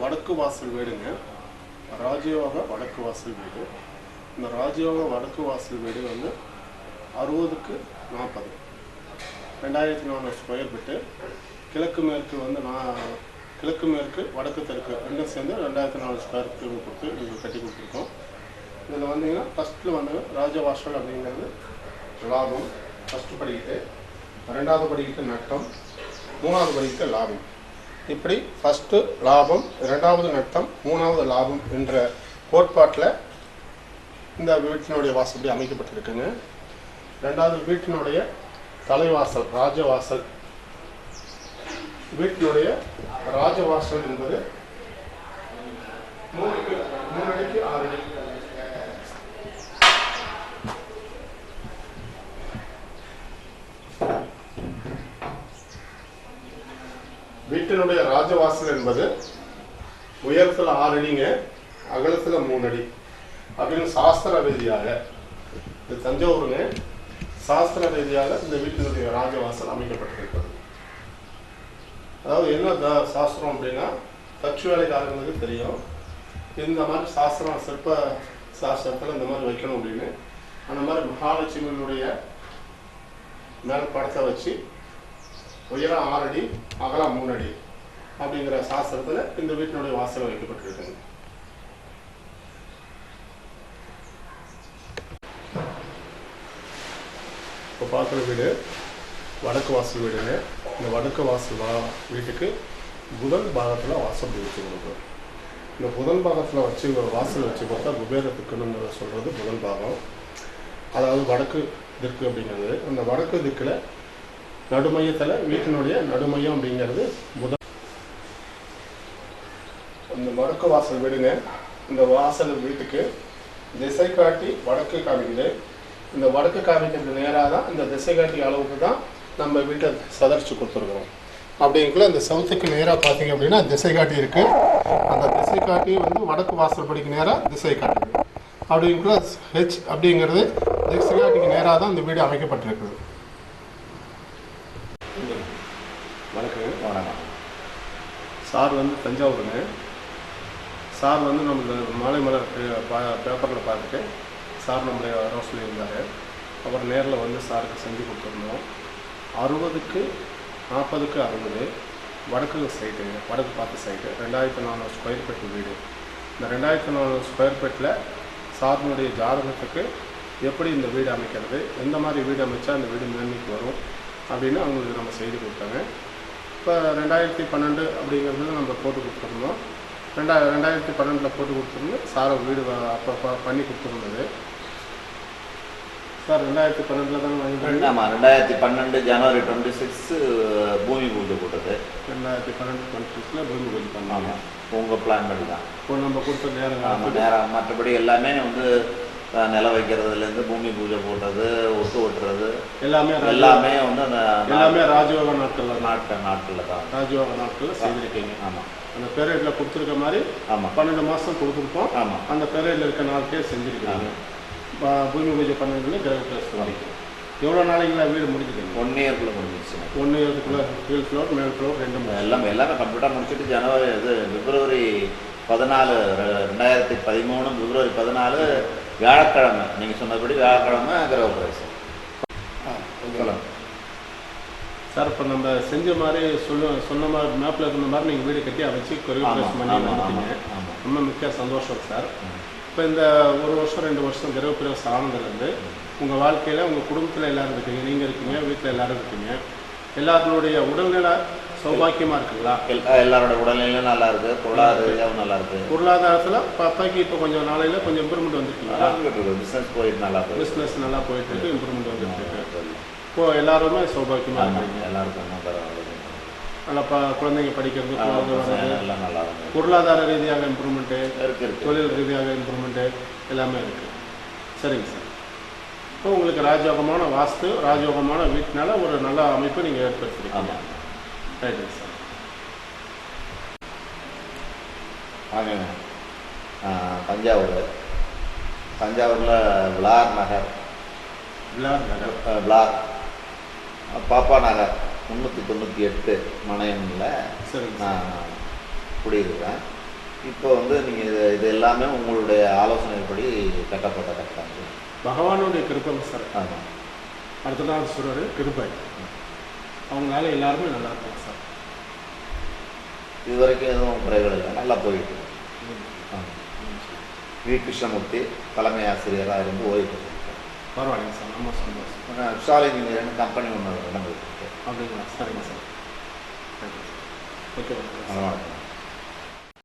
வடக்கு வாசல் வீடுங்க. ராஜயோக வடக்கு வாசல் வீடு. இந்த ராஜயோக வடக்கு வாசல் வீடு வந்து அறுபதுக்கு நாற்பது. ரெண்டாயிரத்தி நானூறு ஸ்கொயர் ஃபீட்டு கிழக்கு மேற்கு வந்து நான் கிழக்கு மேற்கு வடக்கு தெற்கு ரெண்டும் சேர்ந்து ரெண்டாயிரத்தி நானூறு ஸ்கொயர் ஃபீட்டு கொடுத்து நீங்கள் கட்டி கொடுத்துருக்கோம். இதில் வந்தீங்கன்னா ஃபஸ்ட்டில் வந்து ராஜவாசல் அப்படிங்கிறது லாபம் ஃபஸ்ட்டு படிக்கிட்டு. ரெண்டாவது படிக்கிட்டு நட்டம் மூணாவது படிக்கிட்டு லாபம். இப்படி ஃபஸ்ட்டு லாபம் ரெண்டாவது நட்டம் மூணாவது லாபம் என்ற கோட்பாட்டில் இந்த வீட்டினுடைய வாசப்படி அமைக்கப்பட்டிருக்குங்க. ரெண்டாவது வீட்டினுடைய தலைவாசல் ராஜவாசல். வீட்டினுடைய ராஜவாசல் என்பது மூணுக்கு மூணு அடிக்கு ஆறு அடி. வீட்டினுடைய ராஜவாசல் என்பது உயரத்தில் ஆறு அடிங்க அகலத்தில் மூணு அடி. அப்படின்னு சாஸ்திர ரீதியாக இது தஞ்சாவூருங்க சாஸ்திர ரீதியாக இந்த வீட்டினுடைய ராஜவாசல் அமைக்கப்பட்டிருக்கிறது. அதாவது என்ன த சாஸ்திரம் அப்படின்னா தச்சு வேலைக்காரங்களுக்கு தெரியும். இந்த மாதிரி சாஸ்திரம் சிற்ப சாஸ்திரத்தில் இந்த மாதிரி வைக்கணும் அப்படின்னு. அந்த மாதிரி மகாலட்சுமியினுடைய மேல் படத்தை வச்சு உயரம் ஆறு அடி அகலம் மூணு அடி. அப்படிங்கிற சாஸ்திரத்தில் இந்த வீட்டினுடைய வாசல் வைக்கப்பட்டிருக்குங்க இப்போ பார்க்குற வீடு வடக்கு வாசல் வீடுங்க. இந்த வடக்கு வாசல் வா வீட்டுக்கு புதன் பாகத்தில் வாசல் வச்சு கொடுக்கும் இந்த புதன் பாகத்தில் வச்சு வாசல் வச்சு பார்த்தா குபேரத்துக்குன்னு சொல்கிறது புதன் பாகம். அதாவது வடக்கு திக்கு அப்படிங்கிறது. அந்த வடக்கு திக்கில் நடுமையத்தில் வீட்டினுடைய நடுமையம் அப்படிங்கிறது புதன் வடக்கு வாசல் விடுங்க. இந்த வாசல் வீட்டுக்கு திசை காட்டி வடக்கு காமிக்குது. இந்த வடக்கு காமிக்கிறது நேராக தான் இந்த திசை காட்டி அளவுக்கு தான் நம்ம வீட்டை சதரிச்சு கொடுத்துருக்குறோம். அப்படிங்குள்ள இந்த சவுத்துக்கு நேராக பார்த்தீங்க அப்படின்னா திசை காட்டி இருக்கு. அந்த திசை காட்டி வந்து வடக்கு வாசல் படிக்கு நேராக திசை காட்டுது. அப்படிங்குள்ள ஹெச் அப்படிங்கிறது திசை காட்டிக்கு நேராக தான் இந்த வீடு அமைக்கப்பட்டிருக்குது. வணக்கம் வணக்கம். சார் வந்து தஞ்சாவூருங்க. சார் வந்து நம்மளுக்கு மாலை மலர் பேப்பரில் பார்த்துட்டு சார் நம்மளை வர சொல்லியிருந்தார். அப்புறம் நேரில் வந்து சாருக்கு செஞ்சு கொடுத்துருந்தோம். அறுபதுக்கு நாற்பதுக்கு அறுபது வடக்கு சைட்டு வடக்கு பார்த்த சைட்டு ரெண்டாயிரத்தி நானூறு ஸ்கொயர் ஃபீட் வீடு. இந்த ரெண்டாயிரத்தி நானூறு ஸ்கொயர் ஃபீட்டில் சாரினுடைய ஜாதகத்துக்கு எப்படி இந்த வீடு அமைக்கிறது எந்த மாதிரி வீடு அமைச்சா அந்த வீடு மேன்மைக்கு வரும் அப்படின்னு அவங்களுக்கு நம்ம செய்து கொடுத்தாங்க. இப்போ ரெண்டாயிரத்தி பன்னெண்டு அப்படிங்கிறது நம்ம போட்டு கொடுத்துருந்தோம். ரெண்டா ரெண்டாயிரத்தி பன்னெண்டில் போட்டு கொடுத்துருந்தோம் சாரை வீடு அப்போ பண்ணி கொடுத்துருந்தது. சார் ரெண்டாயிரத்தி பன்னெண்டில் தான் வாங்கி ஆமாம் ரெண்டாயிரத்தி பன்னெண்டு ஜனவரி டுவெண்ட்டி சிக்ஸ் பூமி பூஜை போட்டது. ரெண்டாயிரத்தி பன்னெண்டு டுவெண்ட்டி சிக்ஸில் பூமி பூஜை பண்ணாங்க. உங்கள் பிளான் படி தான் இப்போ நம்ம கொடுத்த நேரம் நேரம் மற்றபடி எல்லாமே வந்து நிலம் வைக்கிறதுலேருந்து பூமி பூஜை போடுறது ஒட்டு ஓட்டுறது எல்லாமே எல்லாமே வந்து அந்த எல்லாமே ராஜயோக நாட்கள்ல நாட்கள் நாட்களில் தான். ராஜயோக நாட்களில் செய்திருக்கீங்க. ஆமாம் அந்த பேரேட்டில் கொடுத்துருக்க மாதிரி ஆமாம் பன்னெண்டு மாதம் கொடுத்துருப்போம். ஆமாம் அந்த பேரேட்டில் இருக்க நாட்களே செஞ்சுருக்கீங்க பூமி பூஜை பன்னெண்டுல கிரக பிளஸ் வரைக்கும் எவ்வளோ நாளைக்குள்ள வீடு முடிஞ்சுக்கீங்க ஒன் இயர்க்குள்ளே முடிஞ்சிச்சுங்க ஒன்று இயர்க்குள்ள கீழ் ஃப்ளோர் மேல் ஃப்ளோர் ரெண்டு எல்லாமே எல்லாமே கம்ப்ளீட்டாக முடிச்சுட்டு ஜனவரி இது பிப்ரவரி பதினாலு ரெண்டாயிரத்தி பதிமூணு பிப்ரவரி பதினாலு வியாழக்கிழமை நீங்கள் சொன்னபடி வியாழக்கிழமை கிரக பிரவேசம் சார் இப்போ நம்ம செஞ்ச மாதிரி சொல்ல சொன்ன மாதிரி மேப்பில் இருந்த மாதிரி நீங்கள் வீடு கட்டி அமைச்சு கொரியோ ஆமாம் பிளஸ் பண்ணி ஆமாம் ரொம்ப மிக்க சந்தோஷம் சார். இப்போ இந்த ஒரு வருஷம் ரெண்டு வருஷம் கிரக பிரவேசம் ஆனதுலேருந்து உங்கள் வாழ்க்கையில் உங்கள் குடும்பத்தில் எல்லாரும் இருக்கீங்க நீங்கள் இருக்கீங்க வீட்டில் எல்லாரும் இருக்கீங்க எல்லாருடைய உடல்நிலை சௌபாக்கியமாக இருக்குங்களா? எல்லா எல்லாரோட உடல்நிலையும் நல்லா இருக்கு பொருளாதார ரீதியாகவும் நல்லா இருக்கு பொருளாதாரத்தில் பாப்பாக்கு இப்போ கொஞ்சம் நாளையில் கொஞ்சம் இம்ப்ரூவ்மெண்ட் வந்துருக்கீங்களா? பிஸ்னஸ் போயிட்டு நல்லா போயிட்டு பிஸ்னஸ் நல்லா போயிட்டு இருக்கு இம்ப்ரூவ்மெண்ட் வந்துட்டு இருக்கு. இப்போ எல்லாருமே சௌபாக்கியமாக இருக்கீங்க எல்லாருக்கும் பரவாயில்ல. நல்லா ப குழந்தைங்க படிக்கிறது எல்லாம் நல்லா இருக்கு. பொருளாதார ரீதியாக இம்ப்ரூவ்மெண்ட்டு இருக்கு இருக்கு. தொழில் ரீதியாக இம்ப்ரூவ்மெண்ட்டு எல்லாமே இருக்குது சரிங்க சார். இப்போ உங்களுக்கு ராஜயோகமான வாஸ்து ராஜயோகமான வீட்டினால ஒரு நல்ல அமைப்பை நீங்கள் ஏற்படுத்திருக்கீங்க. ரைட்டுங்க சார் வாங்க ஆ, தஞ்சாவூர் தஞ்சாவூரில் விளார் நகர் விழார் நகர் விளார் பாப்பா நகர் முந்நூற்றி தொண்ணூற்றி எட்டு சரிங்க சார் நான் குடியிருக்கிறேன் இப்போ வந்து நீங்கள் இது இது எல்லாமே உங்களுடைய ஆலோசனைப்படி கட்டப்பட்ட கட்டடங்கள் பகவானுடைய கிருப்பம் சார் ஆமாம் அடுத்ததாக சொல்கிறாரு கிருபை அவங்களால எல்லாருமே நல்லா இருக்காங்க சார் இது வரைக்கும் எதுவும் குறைகள் இல்லை. நல்லா போயிட்டு வி. கிருஷ்ணமூர்த்தி தலைமை ஆசிரியராக இருந்து ஓய்வு பெற்றிருக்கார். பரவாயில்லைங்க சார். ரொம்ப சந்தோஷம். விஷால் இன்ஜினியர்னு கம்பெனி ஒன்று நடந்துருக்கு அப்படிங்களா? சரிங்க சார். ஓகே வணக்கம்